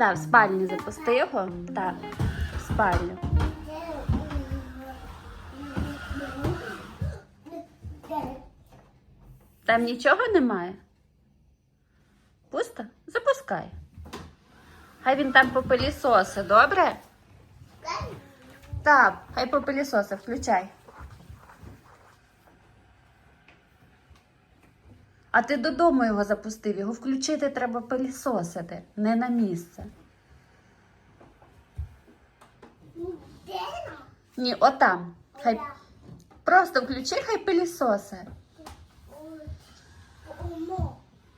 Да, в спальні запусти його. Так, в спальню. Там нічого немає? Пусто? Запускай. Хай він там попилісоси, добре? Так, хай попилісоси, включай. А ти додому його запустив, його включити треба пилісосити, не на місце. Ні, отам. Хай просто включи, хай пилісоси.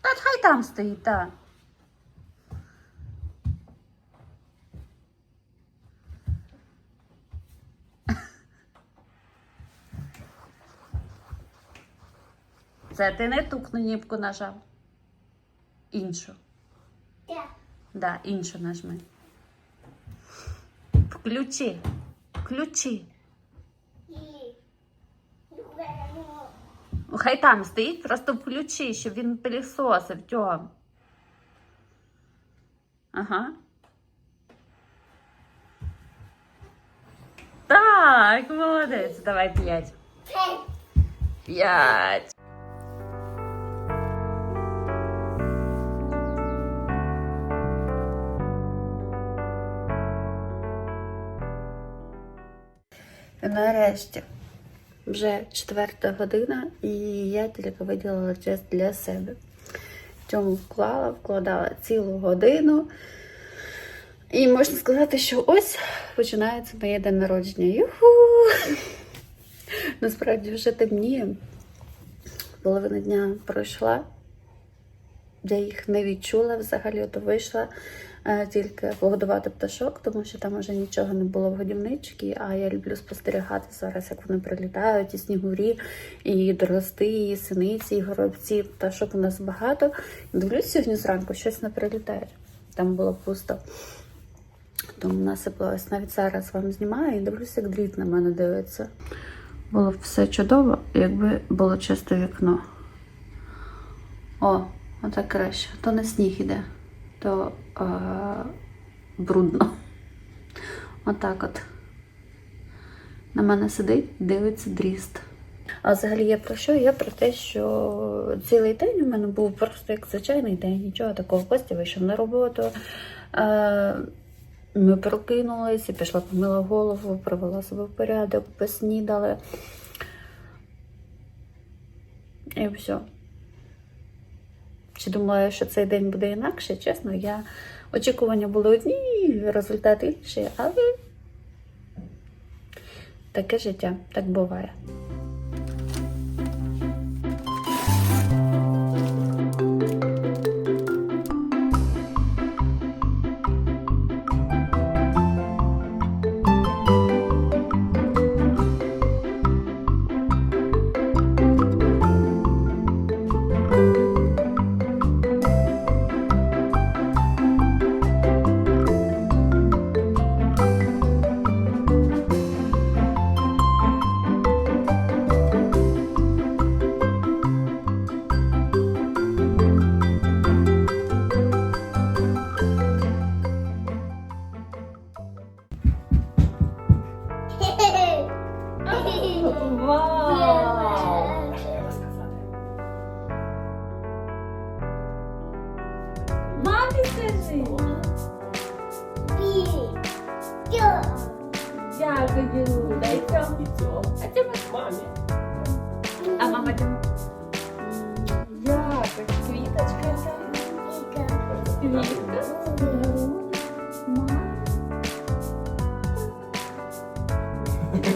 Та хай там стоїть, так. Це ти не ту кнопку нажав. Іншу. Да, іншу нажми. Включи. Включи. Хай там стоїть, просто включи, щоб він пилісосив, Тьом. Ага. Так, молодець. Давай п'ять. П'ять. Нарешті. Вже четверта година, і я тільки виділила час для себе. Цьому вклала, вкладала цілу годину. І можна сказати, що ось починається моє день народження. Юху! Насправді вже темніє. Половина дня пройшла. Я їх не відчула взагалі, то вийшла тільки погодувати пташок, тому що там вже нічого не було в годівничці, а я люблю спостерігати зараз, як вони прилітають, і снігурі, і дрозди, і синиці, і горобці. Пташок у нас багато. Дивлюсь сьогодні зранку, щось не прилітає. Там було пусто. Тому насипалось. Навіть зараз вам знімаю і дивлюся, як дріт на мене дивиться. Було б все чудово, якби було чисте вікно. О, отак краще. То не сніг іде, то е- брудно. Отак от. На мене сидить, дивиться дріст. А взагалі я про що? Я про те, що цілий день у мене був просто як звичайний день, нічого такого. Костя вийшов на роботу. Е- ми прокинулися, пішла помила голову, привела себе в порядок, поснідали. І все. Чи думала, що цей день буде інакше? Чесно, я очікування були одні, результат інші, але таке життя, так буває.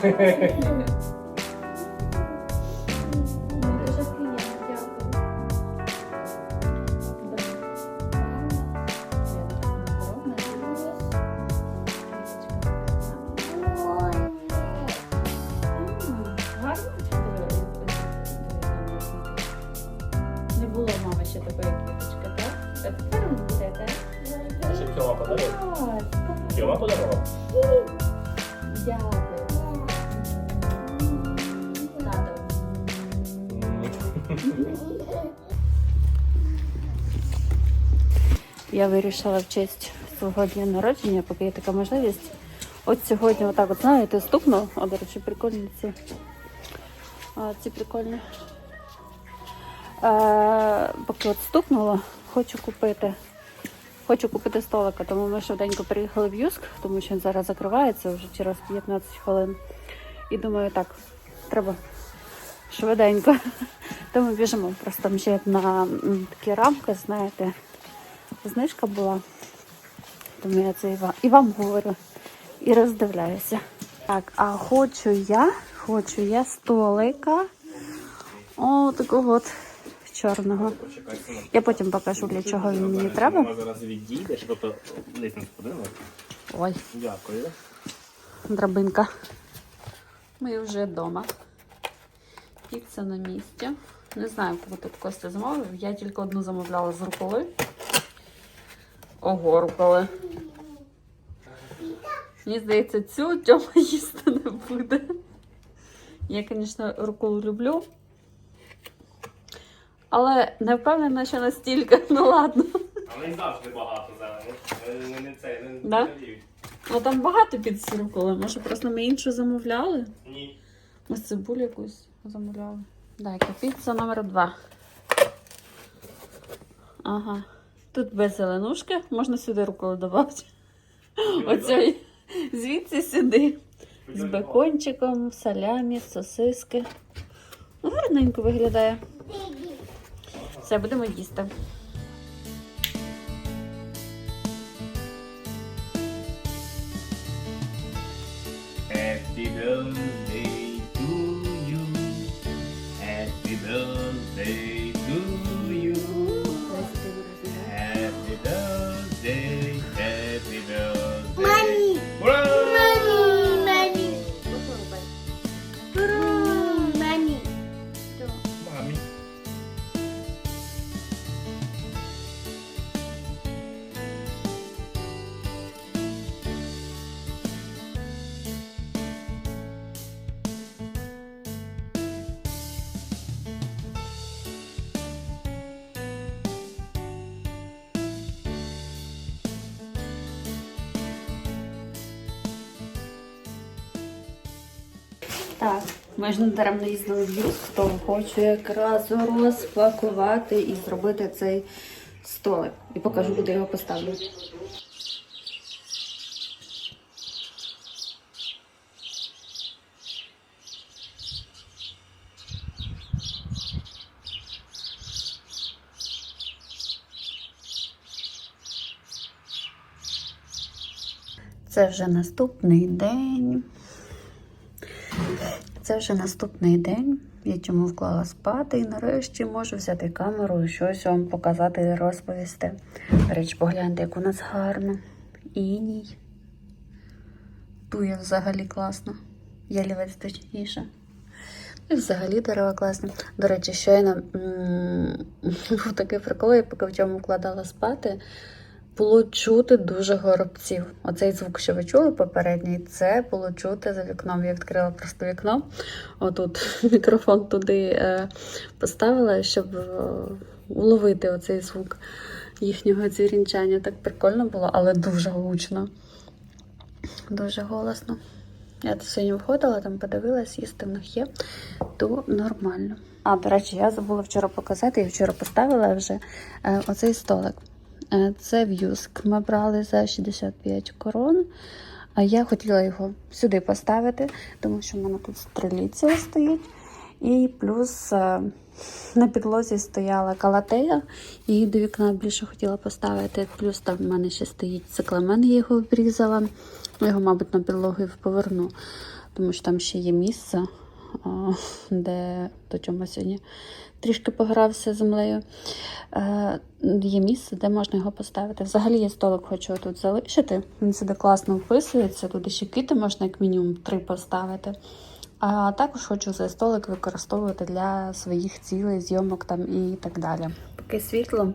Не було мами ще такої квіточки, так? А тепер ви будете. Щоб Тьома подарував. Тьома подарував. Дякую. Я вирішила в честь свого дня народження, поки є така можливість. От сьогодні, отак, от знаєте, стукнув. О, до речі, прикольні ці. А, ці прикольні. Е, поки от стукнуло, хочу купити. Хочу купити столика, тому ми швиденько приїхали в Юск, тому що він зараз закривається вже через 15 хвилин. І думаю, так, треба швиденько. Тому біжимо. Просто там ще на такі рамки, знаєте, знижка була. Тому я це і вам, і вам говорю, і роздивляюся. Так, а хочу я, хочу я столика. О, такого от чорного. Я потім покажу, для чого він мені треба. Зараз лестницю. Ой, Дякую. драбинка. Ми вже вдома. Піца на місці. Не знаю, кого тут Костя замовив. Я тільки одну замовляла з руколи. Ого, руколи. Мені здається, цю Тьома їсти не буде. Я, звісно, руколу люблю. Але не впевнена, що настільки. Ну ладно. Але їх завжди багато зараз. Не, не це, не, Да? не. Ну там багато піц з руколи. Може, просто ми іншу замовляли? Ні. Ми цибулю якусь замовляли. Так, піца номер два. Ага. Тут без зеленушки. Можна сюди рукою додати. Оцей звідси сюди. З бекончиком, салямі, сосиски. Ну, Гарненько виглядає. Все, будемо їсти. Happy birthday Так, ми ж не даремно їздили в Юск, то хочу якраз розпакувати і зробити цей столик. І покажу, куди його поставлю. Це вже наступний день. Це вже наступний день. Я чому вклала спати і нарешті можу взяти камеру і щось вам показати і розповісти. До речі, погляньте, як у нас гарно. Іній. Тує взагалі класно. Ялівець точніше. І взагалі дерева класні. До речі, щойно був такий прикол, я поки в цьому вкладала спати. Було чути дуже горобців. Оцей звук, що ви чули попередній, це було чути за вікном. Я відкрила просто вікно. Отут мікрофон туди е, поставила, щоб е, уловити оцей звук їхнього дзірінчання. Так прикольно було, але дуже гучно. Дуже голосно. Я сьогодні входила, там подивилась, їсти в них є, то нормально. А, до речі, я забула вчора показати, я вчора поставила вже е, оцей столик. Е, Це в'юск. Ми брали за 65 корон. А я хотіла його сюди поставити, тому що в мене тут стреліця стоїть. І плюс е, на підлозі стояла калатея, її до вікна більше хотіла поставити. Плюс там в мене ще стоїть цикламен, я його обрізала. Його, мабуть, на підлогу і поверну, тому що там ще є місце, де до чому сьогодні трішки погрався землею. Е, Є місце, де можна його поставити. Взагалі я столик хочу тут залишити. Він сюди класно вписується. Тут ще квіти можна як мінімум три поставити. А також хочу цей столик використовувати для своїх цілей, зйомок там і так далі. Поки світло,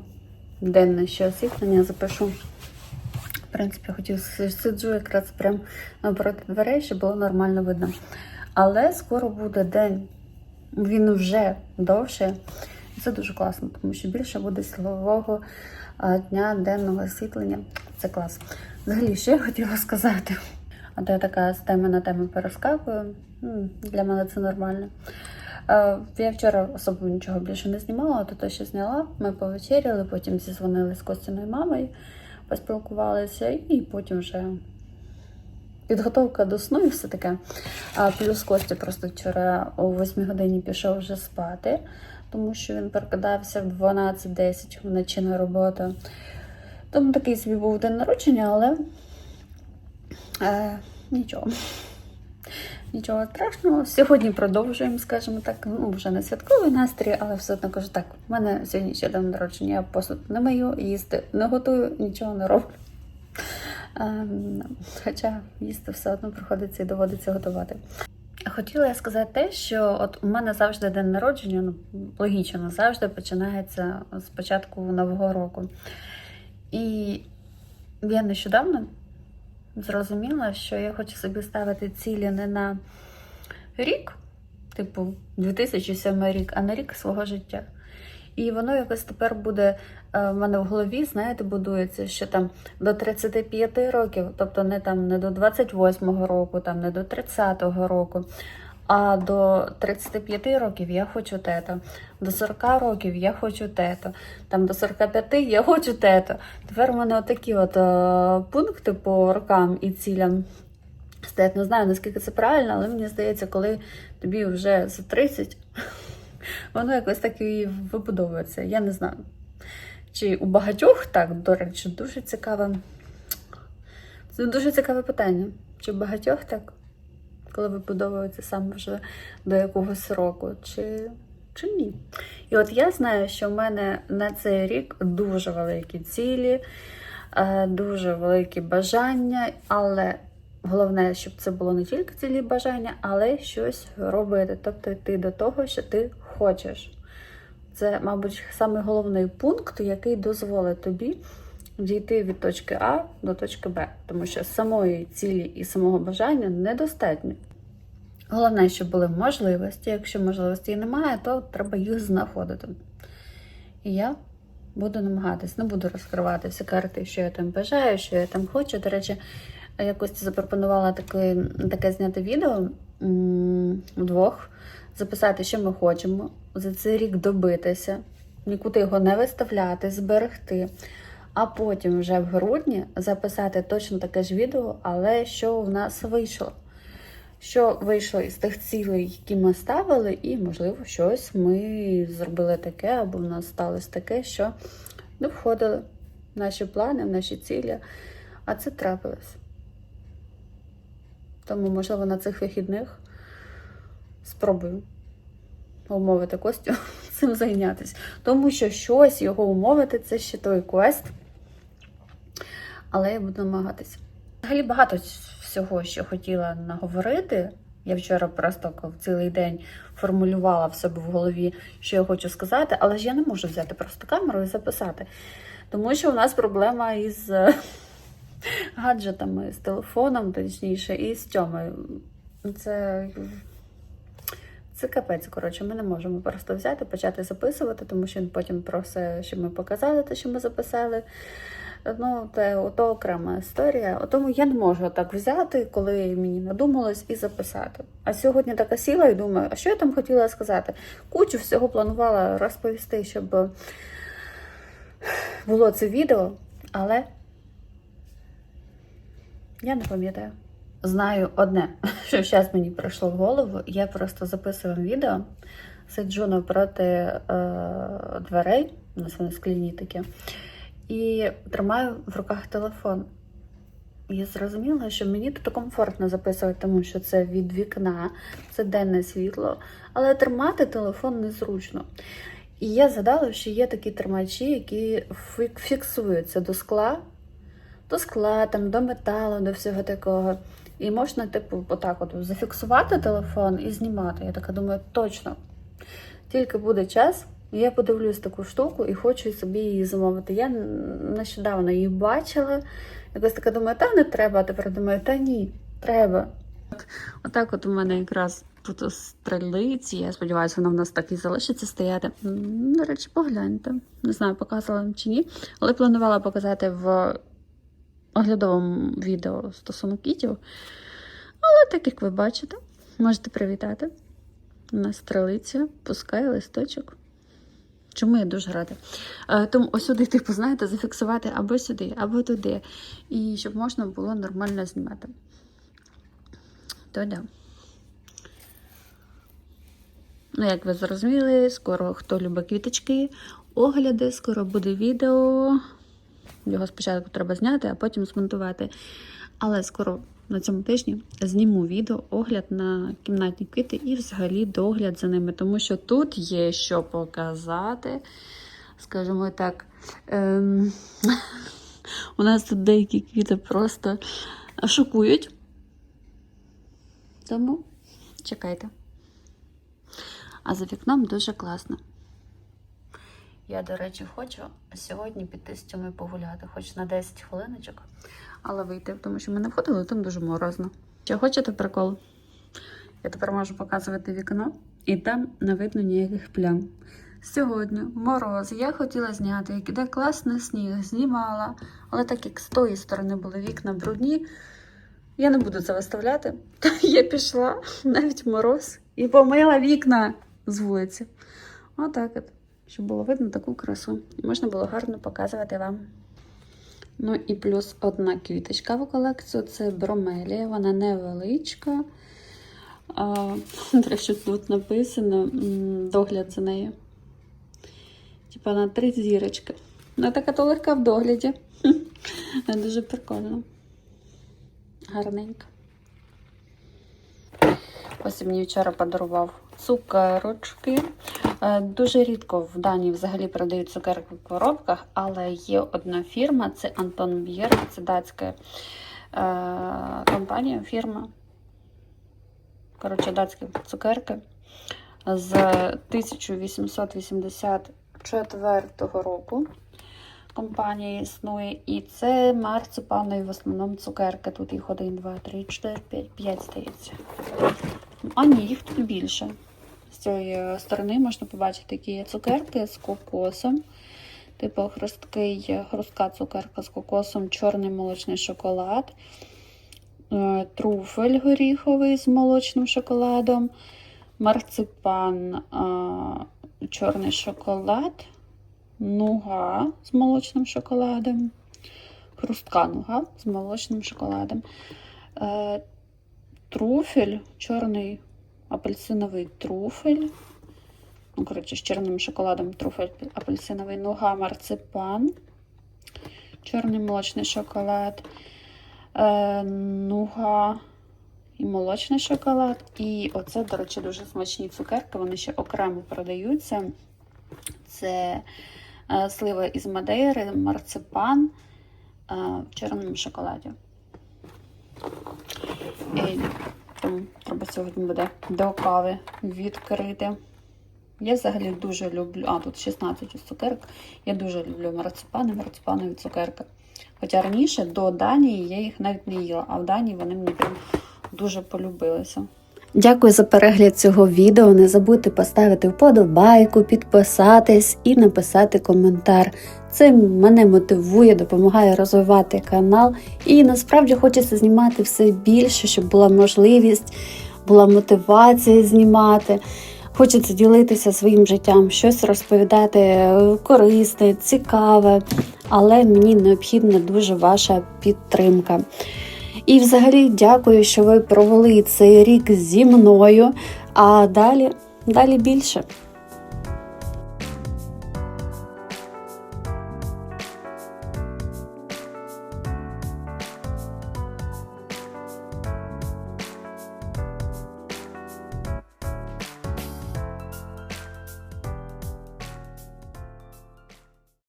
денне ще освітлення запишу. В принципі, хотів сиджу якраз прямо напроти дверей, щоб було нормально видно. Але скоро буде день. Він вже довше. І це дуже класно, тому що більше буде силового дня денного освітлення. Це клас. Взагалі, що я хотіла сказати? А то я така з теми на тему перескакую. Для мене це нормально. Я вчора особо нічого більше не знімала, то те, що зняла. Ми повечеряли, потім зізвонили з Костяною мамою, поспілкувалися, і потім вже підготовка до сну і все таке. А плюс Костя просто вчора о 8 годині пішов вже спати, тому що він прокидався в 12-10 вночі на роботу. Тому такий собі був день народження, але е, нічого. Нічого страшного. Сьогодні продовжуємо, скажімо так, ну вже не святковий настрій, але все одно кажу так. У мене сьогодні ще день народження, я посуд не мию, їсти не готую, нічого не роблю. Ем, Хоча їсти все одно приходиться і доводиться готувати. Хотіла я сказати те, що от у мене завжди день народження, ну логічно, завжди починається з початку нового року. І я нещодавно зрозуміла, що я хочу собі ставити цілі не на рік, типу 2007 рік, а на рік свого життя. І воно якось тепер буде в мене в голові, знаєте, будується, що там до 35 років, тобто не там не до 28 року, там не до 30-го року, а до 35 років я хочу тето, до 40 років я хочу тето, там до 45 я хочу тето. Тепер у мене отакі от е, пункти по рокам і цілям. Стоять, не знаю, наскільки це правильно, але мені здається, коли тобі вже за 30, воно якось так і вибудовується. Я не знаю. Чи у багатьох так, до речі, дуже цікаве. Це дуже цікаве питання. Чи у багатьох так, коли вибудовується саме вже до якогось року, чи, чи ні? І от я знаю, що в мене на цей рік дуже великі цілі, е, дуже великі бажання, але головне, щоб це було не тільки цілі бажання, але щось робити. Тобто йти до того, що ти хочеш. Це, мабуть, саме головний пункт, який дозволить тобі дійти від точки А до точки Б, тому що самої цілі і самого бажання недостатньо. Головне, щоб були можливості. Якщо можливостей немає, то треба їх знаходити. І я буду намагатись, не буду розкривати всі карти, що я там бажаю, що я там хочу. До речі, якось запропонувала таке, таке зняти відео вдвох, записати, що ми хочемо, за цей рік добитися, нікуди його не виставляти, зберегти. А потім вже в грудні записати точно таке ж відео, але що в нас вийшло. Що вийшло із тих цілей, які ми ставили, і, можливо, щось ми зробили таке, або в нас сталося таке, що не входили в наші плани, в наші цілі, а це трапилось. Тому, можливо, на цих вихідних спробую умовити Костю цим зайнятися. Тому що щось його умовити це ще той квест. Але я буду намагатися. Взагалі багато всього, що хотіла наговорити. Я вчора просто цілий день формулювала в себе в голові, що я хочу сказати, але ж я не можу взяти просто камеру і записати. Тому що у нас проблема із е, гаджетами, з телефоном, точніше, і з Тьомою. Це, це капець, коротше, ми не можемо просто взяти, почати записувати, тому що він потім просить, щоб ми показали те, що ми записали. Ну, це ото окрема історія. Тому я не можу так взяти, коли мені надумалось, і записати. А сьогодні така сіла і думаю, а що я там хотіла сказати? Кучу всього планувала розповісти, щоб було це відео, але я не пам'ятаю. Знаю одне, що зараз мені прийшло в голову. Я просто записую відео, сиджу навпроти е, дверей, у нас вони скляні такі, і тримаю в руках телефон. Я зрозуміла, що мені тут комфортно записувати, тому що це від вікна, це денне світло, але тримати телефон незручно. І я згадала, що є такі тримачі, які фіксуються до скла, до скла, там, до металу, до всього такого. І можна, типу, отак от зафіксувати телефон і знімати. Я така думаю, точно. Тільки буде час, я подивлюсь таку штуку і хочу собі її замовити. Я нещодавно її бачила. Якось така думаю, та не треба, а тепер думаю, та ні, треба. Отак от у мене якраз тут стрелиці. Я сподіваюся, вона в нас так і залишиться стояти. До речі, погляньте. Не знаю, показувала чи ні, але планувала показати в оглядовому відео стосовно кітів. Але так як ви бачите, можете привітати. У нас стрелиця пускає листочок. Чому я дуже рада? Е, Тому ось сюди, типу, знаєте, зафіксувати або сюди, або туди. І щоб можна було нормально знімати. То да. Ну, як ви зрозуміли, скоро хто любить квіточки, огляди, скоро буде відео. Його спочатку треба зняти, а потім змонтувати. Але скоро на цьому тижні зніму відео, огляд на кімнатні квіти і взагалі догляд за ними, тому що тут є що показати. Скажімо так, ем... у нас тут деякі квіти просто шокують. Тому чекайте. А за вікном дуже класно. Я, до речі, хочу сьогодні піти з цьому погуляти, хоч на 10 хвилиночок, але вийти, тому що ми не входили, там дуже морозно. Чи хочете прикол? Я тепер можу показувати вікно, і там не видно ніяких плям. Сьогодні мороз. Я хотіла зняти, як іде класний сніг, знімала, але так як з тої сторони були вікна брудні, я не буду це виставляти. То я пішла навіть мороз і помила вікна з вулиці. Отак от, щоб було видно таку красу. І можна було гарно показувати вам. Ну і плюс одна квіточка в колекцію це бромелія, вона невеличка. А, до речі, тут написано догляд за нею. Типа на три зірочки. Вона така то легка в догляді. Дуже прикольно. Гарненько. Ось мені вчора подарував цукерочки. Е, Дуже рідко в Данії взагалі продають цукерки в коробках, але є одна фірма, це Антон Б'єр, це датська е, компанія, фірма. Коротше, датські цукерки з 1884 року. Компанія існує, і це марципанові в основному цукерки. Тут їх 1, 2, 3, 4, 5, 5 здається. А ні, їх тут більше. З цієї сторони можна побачити, які є цукерки з кокосом. Типу хрусткий, хрустка цукерка з кокосом, чорний молочний шоколад, е, труфель горіховий з молочним шоколадом, марципан, е, чорний шоколад, нуга з молочним шоколадом, хрустка нуга з молочним шоколадом. Е, Труфель, чорний апельсиновий труфель. Ну, коротше, з чорним шоколадом труфель апельсиновий, нуга, марципан, чорний молочний шоколад, е, нуга і молочний шоколад. І оце, до речі, дуже смачні цукерки, вони ще окремо продаються. Це е, слива із Мадейри, марципан е, в чорному шоколаді. І тому треба сьогодні буде до кави відкрити. Я взагалі дуже люблю. А, тут 16 цукерок. Я дуже люблю марципани, марципанові цукерки. Хоча раніше до Данії я їх навіть не їла, а в Данії вони мені прям дуже полюбилися. Дякую за перегляд цього відео. Не забудьте поставити вподобайку, підписатись і написати коментар. Це мене мотивує, допомагає розвивати канал. І насправді хочеться знімати все більше, щоб була можливість, була мотивація знімати. Хочеться ділитися своїм життям, щось розповідати корисне, цікаве, але мені необхідна дуже ваша підтримка. І взагалі дякую, що ви провели цей рік зі мною. А далі, далі більше.